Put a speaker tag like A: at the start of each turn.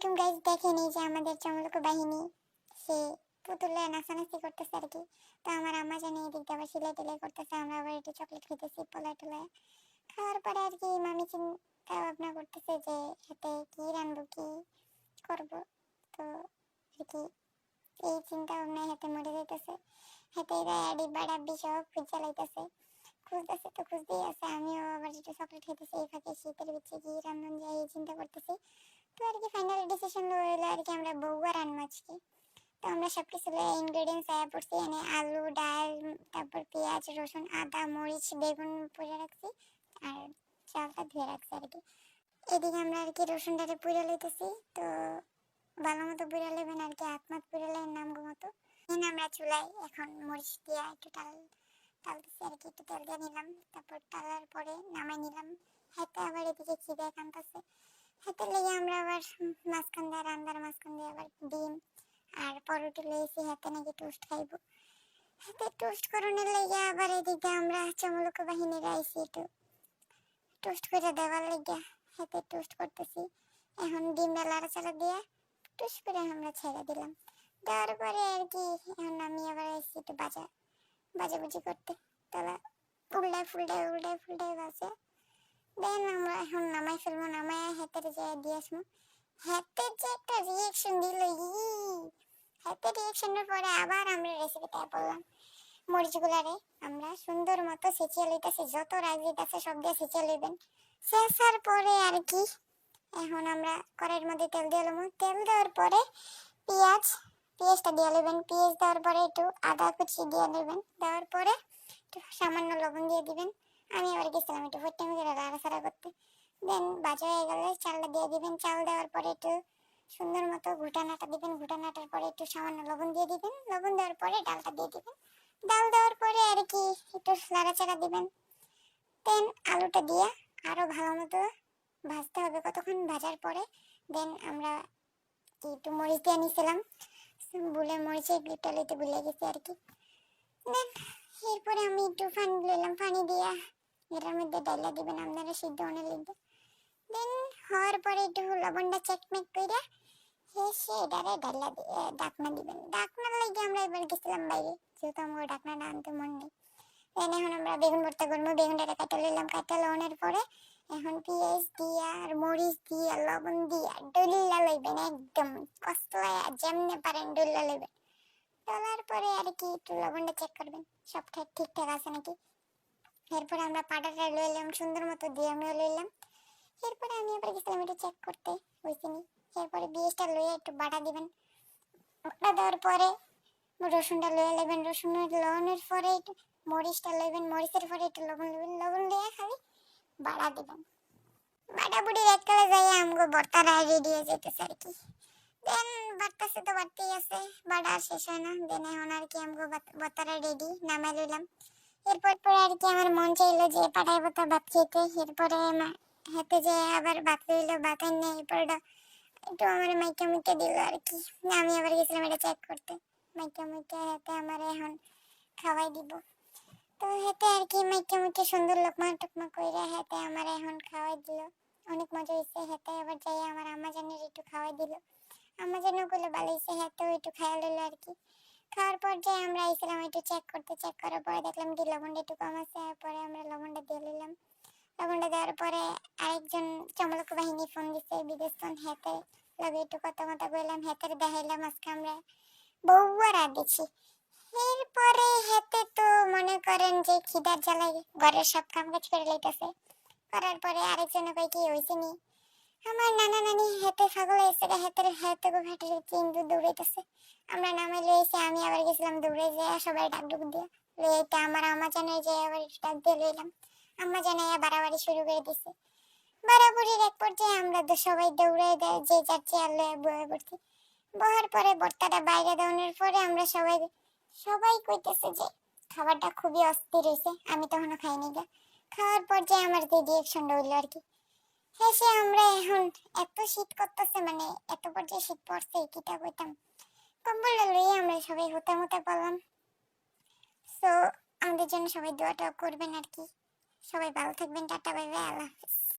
A: আলাইকুম গাইজ দেখেন যে আমাদের চমলক বাহিনী, সে পুতুলে নাচানাচি করতেছে আর কি। তো আমার আম্মা জানি এদিক দিয়ে আবার সিলাই টিলাই করতেছে, আমরা আবার একটু চকলেট খেতেছি পোলা টোলায়। খাওয়ার পরে আর কি মামি চিন্তা ভাবনা করতেছে যে হাতে কি রানবো কি করব? তো আর কি, এই চিন্তা ভাবনায় হাতে মরে যাইতেছে। হাতে আডি বাড়াবি সব খুঁজে লাইতেছে। খুঁজতেছে তো খুঁজতেই আছে, আমিও আবার একটু চকলেট খেতেছি এই ফাঁকে শীতের বিচ্ছে কি রান্ধন যায় এই চিন্তা করতেছি। তো আর কি ফাইনাল ডিসিশন হলো আর কি আমরা বউয়া রান্না তো আমরা সব কিছু ইনগ্রেডিয়েন্টস আয়া পড়ছি, এনে আলু, ডাল, তারপর পেঁয়াজ, রসুন, আদা, মরিচ, বেগুন পুড়ে রাখছি, আর চালটা ধুয়ে রাখছি আর কি। এদিকে আমরা আর কি রসুনটারে পুড়ে লইতেছি, তো ভালো মতো পুড়ে নেবেন আর কি আত্মাত পুড়ে নেবেন নাম মতো এনে আমরা চুলাই এখন মরিচ দিয়ে একটু টাল টালতেছি আর কি, একটু তেল দিয়ে নিলাম, তারপর টালার পরে নামাই নিলাম। হাতে আবার এদিকে খিদে কানতেছে। হাতে লেগে আমরা আবার মাঝখান দিয়ে রান্নার মাঝখান দিয়ে আবার ডিম আর পরোটা লইছি হাতে নাকি টোস্ট খাইব। হাতে টোস্ট করণের লেগে আবার এদিকে আমরা চমলক বাহিনীর আইছি একটু টোস্ট করে দেওয়ার লেগে হাতে টোস্ট করতেছি। এখন ডিমটা লাড়াচাড়া দিয়ে টোস্ট করে আমরা ছেড়ে দিলাম। দেওয়ার পরে আর কি, এখন আমি আবার আইছি একটু বাজা বাজাবুজি করতে। তাহলে উল্টায় ফুলটায় উল্টায় ফুলটায় বাজে। দেন আমরা এখন নামাই ফেলব নামাই হাতের যে দিয়ে আসব। হাতের যে একটা রিয়েকশন দিল ই হাতের রিয়েকশনের পরে আবার আমরা রেসিপিটা বললাম, মরিচগুলারে আমরা সুন্দর মতো সেচিয়ে লইতেছি, যত রাইজিট আছে সব দিয়ে সেচিয়ে লইবেন। শেষার পরে আর কি, এখন আমরা কড়াইয়ের মধ্যে তেল দিয়ে লবো। তেল দেওয়ার পরে পেঁয়াজ, পেঁয়াজটা দিয়ে নেবেন পেঁয়াজ দেওয়ার পরে একটু আদা কুচি দিয়ে নেবেন দেওয়ার পরে একটু সামান্য লবণ দিয়ে দিবেন। আমি আবার গেছিলাম একটু ফুটতে করে নাড়াচাড়া করতে। দেন বাজা হয়ে গেলে, চালটা দিয়ে দিবেন, চাল দেওয়ার পরে একটু সুন্দর মতো ঘুটানাটা দিবেন, ঘুটানাটার পরে একটু সামান্য লবণ দিয়ে দিবেন। লবণ দেওয়ার পরে ডালটা দিয়ে দিবেন। ডাল দেওয়ার পরে আর কি একটু নাড়াচাড়া দিবেন। দেন আলুটা দিয়ে আরও ভালো মতো ভাজতে হবে কতক্ষণ ভাজার পরে। দেন আমরা কি একটু মরিচ দিয়ে নিছিলাম। বলে মরিচের গ্লিপটা লইতে ভুলে গেছি আর কি। দেন এরপরে আমি একটু পানি দিলাম ফানি দিয়া এটার মধ্যে ডাইলা দিবেন, আপনারা সিদ্ধ অনেক লিখবে। দেন হওয়ার পরে একটু লবণটা চেকমেক কইরা শেষে এটারে ডাইলা ডাকনা দিবেন। ডাকনার লাগে আমরা এবার গেছিলাম বাইরে, যেহেতু আমার ডাকনাটা আনতে মন নেই। দেন এখন আমরা বেগুন ভর্তা করব, বেগুনটা কাটা লইলাম কাটা লওয়ানোর পরে। এখন পেঁয়াজ দিয়া আর মরিচ দিয়া, লবণ দিয়া, ডুল্লা লইবেন, একদম কসলায় যেমনে পারেন ডুল্লা লইবেন। ডলার পরে আর কি একটু লবণটা চেক করবেন। সব ঠিক ঠিকঠাক আছে নাকি? এরপরে আমরা পাটাটা লইলাম, সুন্দর মতো দিয়ে আমিও লইলাম। এরপরে আমি আবার গেছিলাম একটু চেক করতে, বুঝিনি। এরপরে বিয়েসটা লইয়ে একটু বাটা দিবেন। বাটা দেওয়ার পরে রসুনটা লইয়ে নেবেন রসুন লবণের পরে একটু মরিচটা লইবেন। মরিচের পরে একটু লবণ লইবেন। লবণ দিয়ে খালি বাড়া দিবেন। বাড়া বুড়ির এককালে যাই আমগো বর্তারা রেডি হয়ে যেতেছে আর কি। দেন বাড়তাছে তো বাড়তেই আছে। আর শেষ হয় না। দেন এখন আর কি আমগো বর্তারা রেডি নামাই লইলাম। এরপর পরে আর কি আমার মন চাইলো যে পাটাই বতা ভাত খেতে এরপরে হাতে যে আবার ভাত লইলো ভাত এনে এরপর একটু আমার মাইকা মুইকা দিল আর কি। আমি আবার গেছিলাম এটা চেক করতে। মাইকা মুইকা হাতে আমার এখন খাওয়াই দিব। তো হেতে আর কি মাইকে মুখে সুন্দর লোকমা টুকমা কইরা হেতে আমার এখন খাওয়াই দিল। অনেক মজা হয়েছে হেতে আবার যাই আমার আম্মা জানের একটু খাওয়াই দিল। আম্মা জানও গুলো ভালো হয়েছে হেতেও একটু খাওয়া লইলো আর কি। খাওয়ার পর যে আমরা আইছিলাম একটু চেক করতে চেক করার পরে দেখলাম কি লবণটা একটু কম আছে, পরে আমরা লবণটা দিয়ে নিলাম। লবণটা দেওয়ার পরে আরেকজন চমলক বাহিনী ফোন দিছে বিদেশ ফোন হেতে লগে একটু কথা মতো বললাম হেতের দেখাইলাম আজকে আমরা বউয়া রাত দিছি। এরপরে হেতে তো মনে করেন যে খিদার জ্বালায় ঘরের সব কাম কাজ করে লইতেছে। করার পরে আরেকজনে কই কি হইছে নি আমার নানা নানি হেতে ছাগল এসে হেতে গো ঘাটের কিন্তু দৌড়াইতেছে। আমরা নামে লইছি আমি আবার গেছিলাম দৌড়ে যে সবাই ডাক ডুক দিয়ে লইতে আমার আমা জানে যে আবার ডাক দিয়ে লইলাম আম্মা জানে বাড়াবাড়ি শুরু করে দিছে। বাড়াবাড়ির এক পর্যায়ে আমরা তো সবাই দৌড়ে দেয়, যে যার চেয়ার লয়ে বয়ে পড়ছি। বহার পরে বর্তাটা বাইরে দেওয়ানোর পরে আমরা সবাই সবাই কইতেছে যে খাবারটা খুবই অস্থির হয়েছে আমি তখনও খাইনি গা। খাওয়ার পর যে আমার যে রিয়েকশনটা হইল আর কি। হেসে আমরা এখন এত শীত করতেছে মানে এত পর্যায়ে শীত পড়ছে কিটা কইতাম? কম্বলটা লইয়ে আমরা সবাই হতে হতে পারলাম সো আমাদের জন্য সবাই দোয়াটা করবেন আর কি। সবাই ভালো থাকবেন, টাটা বাই বাই আল্লাহ হাফিজ।